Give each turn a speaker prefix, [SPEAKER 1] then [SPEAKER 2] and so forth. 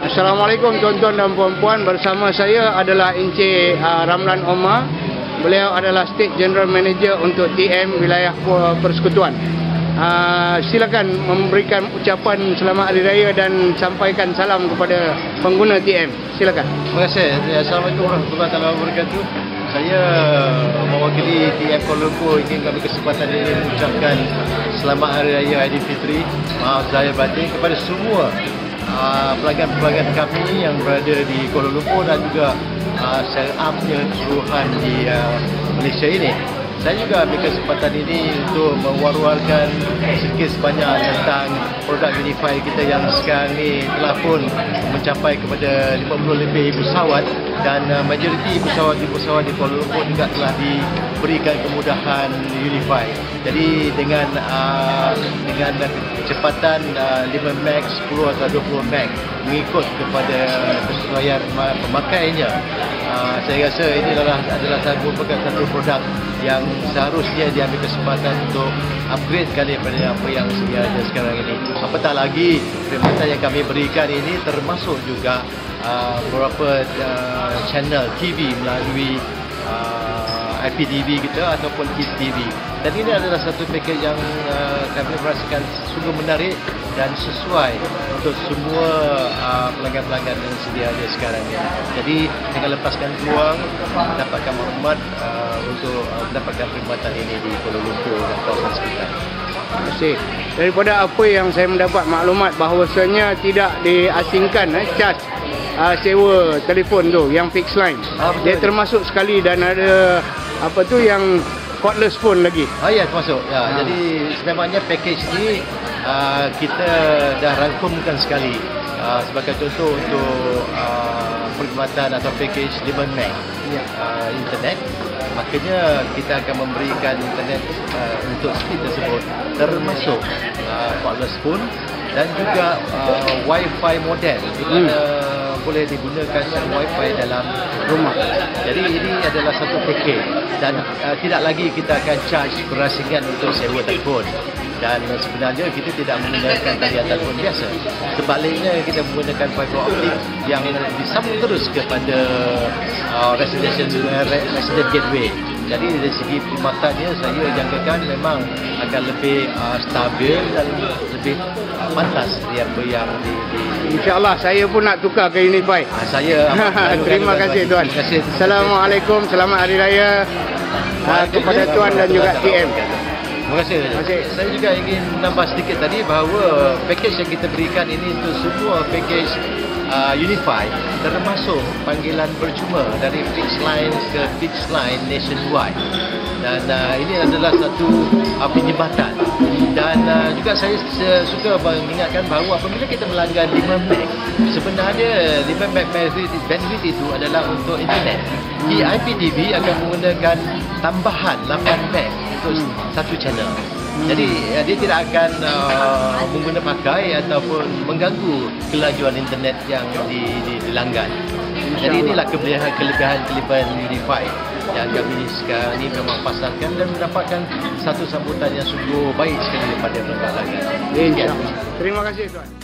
[SPEAKER 1] Assalamualaikum tuan-tuan dan puan-puan. Bersama saya adalah Encik uh, Ramlan Omar. Beliau adalah State General Manager untuk TM Wilayah Persekutuan. Uh, silakan memberikan ucapan selamat hari raya dan sampaikan salam kepada pengguna TM silakan.
[SPEAKER 2] Terima kasih. Assalamualaikum warahmatullahi wabarakatuh. Saya mewakili TM Kuala Lumpur. Ingin kami kesempatan ini mengucapkan selamat hari raya Aidilfitri. Maaf zahir batin kepada semua uh, pelanggan-pelanggan kami yang berada di Kuala Lumpur dan juga uh, secara amnya keseluruhan di uh, Malaysia ini. Saya juga ambil kesempatan ini untuk mewar-warkan sedikit sebanyak tentang produk Unify kita yang sekarang ini telah pun mencapai kepada 50 lebih pesawat dan uh, majoriti pesawat-pesawat di Kuala Lumpur juga telah diberikan kemudahan Unify. Jadi dengan uh, dengan kecepatan uh, 5 max, 10 atau 20 max mengikut kepada kesesuaian pemakaiannya. Uh, saya rasa ini adalah adalah satu satu produk yang seharusnya diambil kesempatan untuk upgrade kali daripada apa yang sedia ada sekarang ini. Apatah lagi perkhidmatan yang kami berikan ini termasuk juga uh, beberapa uh, channel TV melalui uh, IPTV kita ataupun Kids TV. Dan ini adalah satu package yang uh, kami merasakan sungguh menarik dan sesuai untuk semua uh, pelanggan-pelanggan yang sedia ada sekarang ini. Jadi dengan lepaskan peluang mendapatkan maklumat uh, untuk uh, mendapatkan perkhidmatan ini di Kuala Lumpur dan kawasan sekitar.
[SPEAKER 1] Terima kasih. Daripada apa yang saya mendapat maklumat bahawasanya tidak diasingkan eh, charge uh, sewa telefon tu yang fixed line. Ah, Dia termasuk sekali dan ada apa tu yang cordless phone lagi.
[SPEAKER 2] Ah ya termasuk. Ya, ha. jadi sebenarnya package ni uh, kita dah rangkumkan sekali. Uh, sebagai contoh untuk uh, perkhidmatan atau package 5 meg ya. uh, internet makanya kita akan memberikan internet uh, untuk speed tersebut termasuk uh, cordless phone dan juga uh, wifi modem di mana hmm. boleh digunakan wifi dalam rumah. Jadi ini adalah satu package dan uh, tidak lagi kita akan charge berasingan untuk sewa telefon dan sebenarnya kita tidak menggunakan talian telefon biasa. Sebaliknya kita menggunakan fiber optic yang disambung terus kepada uh, residential uh, resident gateway. Jadi dari segi perkhidmatannya saya jangkakan memang akan lebih uh, stabil dan lebih uh, pantas di apa yang di, di
[SPEAKER 1] InsyaAllah saya pun nak tukar ke Unify.
[SPEAKER 2] Uh, saya
[SPEAKER 1] terima kasih tuan. Terima kasih. Assalamualaikum, selamat hari raya kepada tuan dan juga TM.
[SPEAKER 2] Terima kasih. Terima kasih. Saya juga ingin menambah sedikit tadi bahawa package yang kita berikan ini untuk semua package uh, Unify termasuk panggilan percuma dari fixed line ke fixed line nationwide dan uh, ini adalah satu uh, penyebatan juga saya suka mengingatkan bahawa apabila kita melanggar 5 meg sebenarnya 5 meg bandwidth itu adalah untuk internet. Di IPTV akan menggunakan tambahan 8 meg untuk satu channel. Hmm. Jadi ya, dia tidak akan uh, menggunakan pakai ataupun mengganggu kelajuan internet yang di, di, dilanggar. Jadi inilah kelebihan-kelebihan Unify yang kami sekarang ini memang pasarkan dan mendapatkan satu sambutan yang sungguh baik sekali daripada pelanggan.
[SPEAKER 1] Terima kasih tuan.